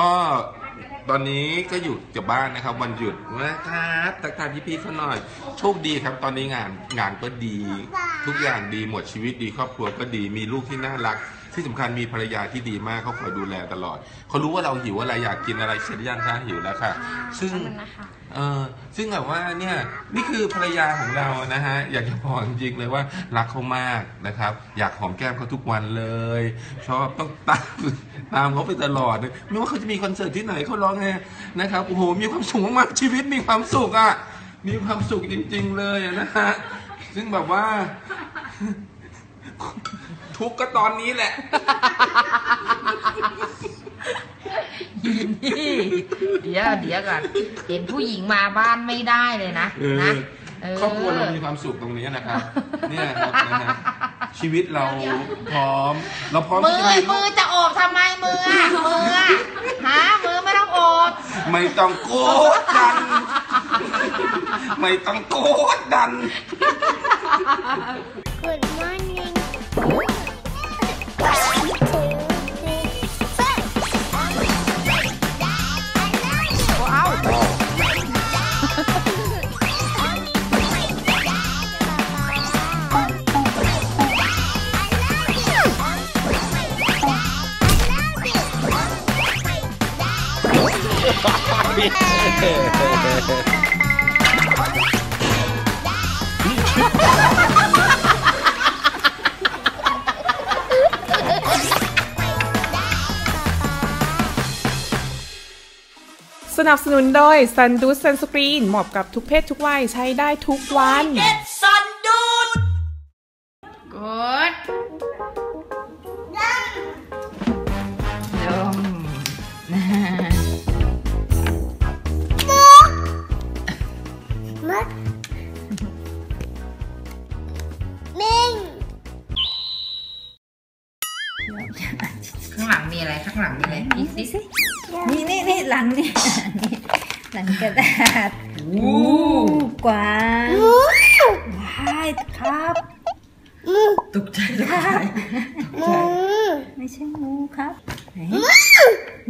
ก็ตอนนี้ก็อยู่กับบ้านนะครับ วันหยุดนะครับตักทายพี่ๆเขาหน่อย โชคดีครับ ตอนนี้งานงานก็ดี ทุกอย่างดีหมดชีวิตดีครอบครัวก็ดีมีลูกที่น่ารัก ที่สำคัญมีภรรยาที่ดีมากเขาคอยดูแลตลอดเขารู้ว่าเราหิวอะไรอยากกินอะไรเสร็จหรือยังคะหิวแล้วค่ะ ซึ่งนะคะเออซึ่งแบบว่าเนี่ยนี่คือภรรยาของเรานะฮะอยากจะบอกจริงๆเลยว่ารักเขามากนะครับ อยากหอมแก้มเขาทุกวันเลย ชอบต้องตามตามเขาไปตลอดเลยไม่ว่าเขาจะมีคอนเสิร์ตที่ไหนเขาร้องไงนะครับโอ้โหมีความสุขมากๆชีวิตมีความสุขอะมีความสุขจริง ๆ เลยอะนะฮะซึ่งแบบว่า ทุกข์ก็ตอนนี้แหละ นี่เดี๋ยวเดี๋ยวก่อนเห็นผู้หญิงมาบ้านไม่ได้เลยนะเออ นะเครอบครัวเรามีความสุขตรงนี้นะครับ เนี่ยครับนะฮะชีวิตเราพร้อม เราพร้อมมืที่อจะมีลูมือกจะโอบทำไมมืออะมืออะหามือไม่ต้องโอบไม่ต้องโกดดัน ไม่ต้องโกดดัน Good morning. สนับสนุนโดย Sun d o o Sunscreen เหมาะกับทุกเพศทุกวัยใช้ได้ทุกวันกดดม หลังกระดาษโอ้กวางว้ายครับตกใจตกใจ Mừng. ไม่ใช่งูครับไหน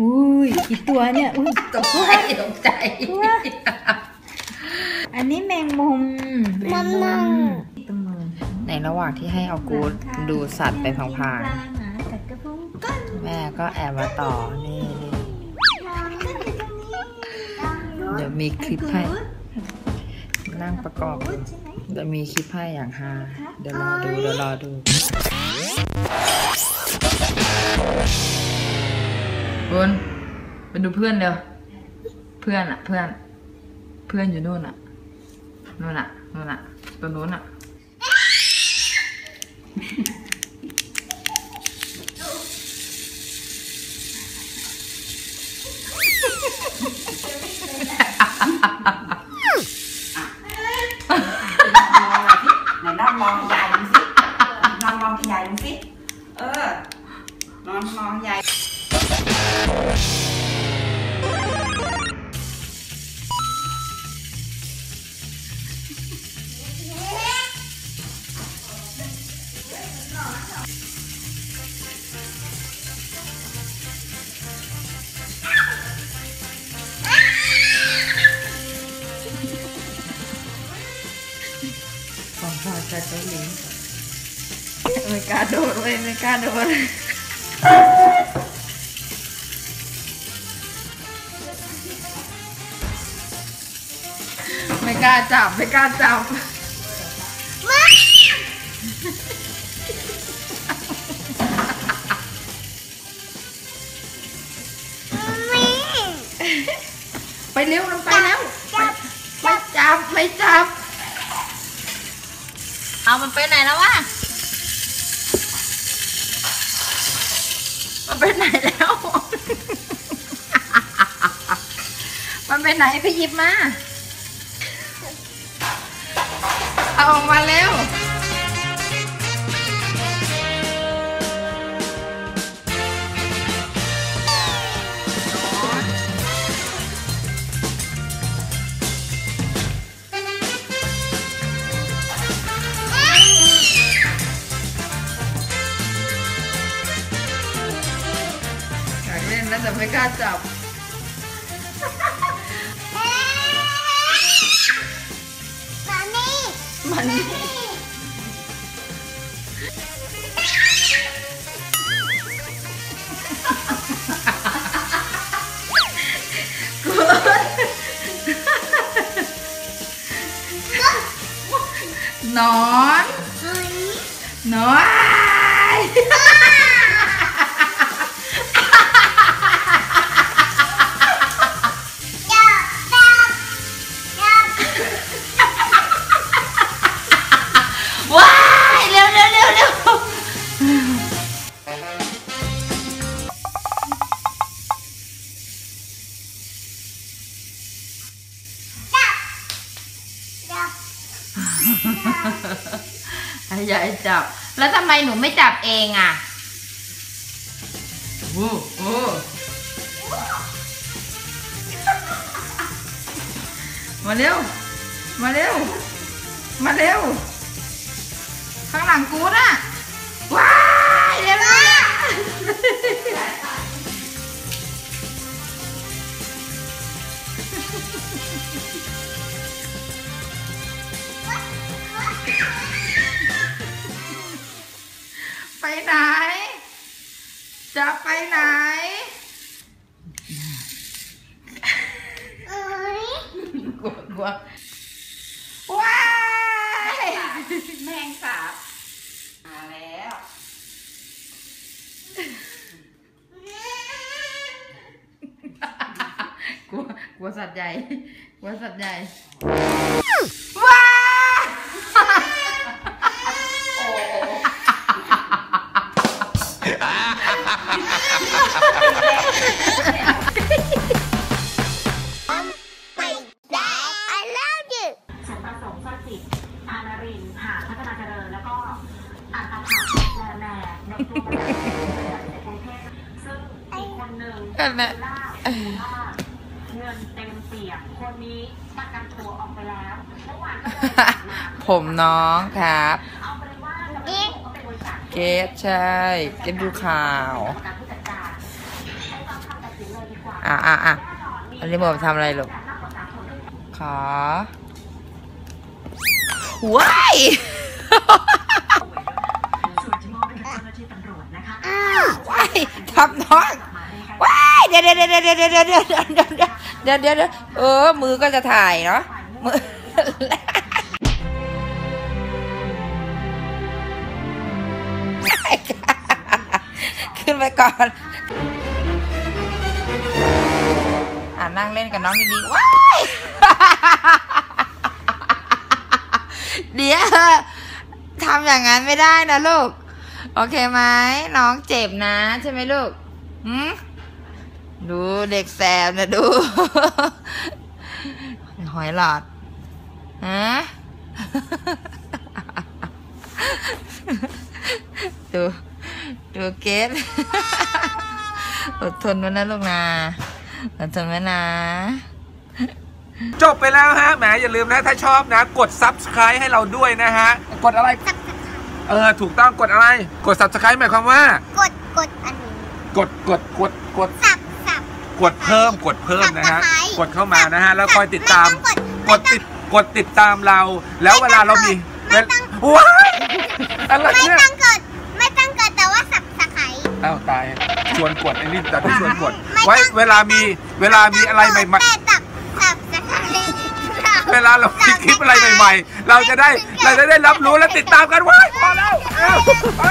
อุ้ยกี่ตัวเนี่ยอุ้ยตกใจตกใจ อันนี้แมงมุมแมงมุแมงมุมมตรงมือในระหว่างที่ให้เอากูดดูสัตว์ไปพลางปลาหมากัดกระพุ้งก้นๆแม่ก็แอบมาต่อนี่ เดี๋ยวมีคลิปให้นั่งประกอบดูเดี๋ยวมีคลิปให้อย่างฮาเดี๋ยวรอดูเดี๋ยวรอดูบุญไปดูเพื่อนเร็วเพื่อนอะเพื่อน เพื่อนอยู่นู่นอะนู่นอะนู่นอะตัวนู้นอะ นอนมองยายของฝากจากเกาหลีไม่กล้าโดดเลยไม่กล้าโดด ไม่กล้าจับไม่กล้าจับไปเร็วลงไปแล้วไปไม่จับไม่จับ เอามันไปไหนแล้ววะมันไปไหนแล้ว มันไปไหนไปหยิบมา เอาออกมาเร็วอยากเล่นนะแต่ไม่กล้าจับ mình. Nón nón ยายจับ แล้วทำไมหนูไม่จับเองอะโอ้โหมาเร็ว มาเร็ว มาเร็ว ข้างหลังกูน่ะ ว้ายเร็ว ไปไหน จะไปไหนกลัวกลัวว้ายแมงสาบมาแล้วกลัวกลัวสัตว์ใหญ่กลัวสัตว์ใหญ่ ฉันประสงค์สอยจิตอานารินหาพัฒนาเจริญแล้วก็อัตาแม่นตัวซึ่งอีกคนหนึ่งคือล่เงินเต็มเปียกคนนี้ประกันตัวออกไปแล้วผมน้องครับ เป็นบริษัทเกตใช่ เกตดูข่าวอะอะอะอันนี้บอกทำอะไรลูกขอว้ายว้าหน้าที่ตำรวจนะคะว้ายทับน้องว้ายเดี๋ยวเดี๋ยวเดี๋ยวเดี๋ยวเดี๋ยวเดี๋ยวเดี๋ยวเดี๋ยวเดี๋ยวเดี๋ยวเดี๋ยวเดี๋ยวเออมือก็จะถ่ายเนาะมือ ขึ้นไปก่อน อ่านั่งเล่นกับน้องดีๆว้ายเดี๋ยวทำอย่างนั้นไม่ได้นะลูก โอเคไหมน้องเจ็บนะ ใช่ไหมลูกหืมดูเด็กแสบนะดู หอยหลอดฮะดู ดูเกตอดทนไว้นะลูกนะอดทนไว้นะ จบไปแล้วฮะแหมอย่าลืมนะ ถ้าชอบนะ กด subscribe ให้เราด้วยนะฮะ กดอะไร เออ ถูกต้องกดอะไร กด subscribe หมายความว่า กดกดอันนี้กดกดกดกดสับสับกดเพิ่มกดเพิ่มนะฮะ Subscribe กดเข้ามานะฮะ แล้วคอยติดตามไม่กต้องดติดกดติดตามเรา แล้วเวลาเรามีไม่ต้องว้ายอะไรไม่เนี่ยาวตายชวนกดไอ้นี่แต่ที่ชวนกดไม่ต้องไว้เวลามีเวลามีอะไรใหม่แต่สับสับสไครๆเวลาเรามีคลิปอะไรใหม่ๆ เราจะได้เราจะได้รับรู้และติดตามกันไว้พอแล้วเอาไป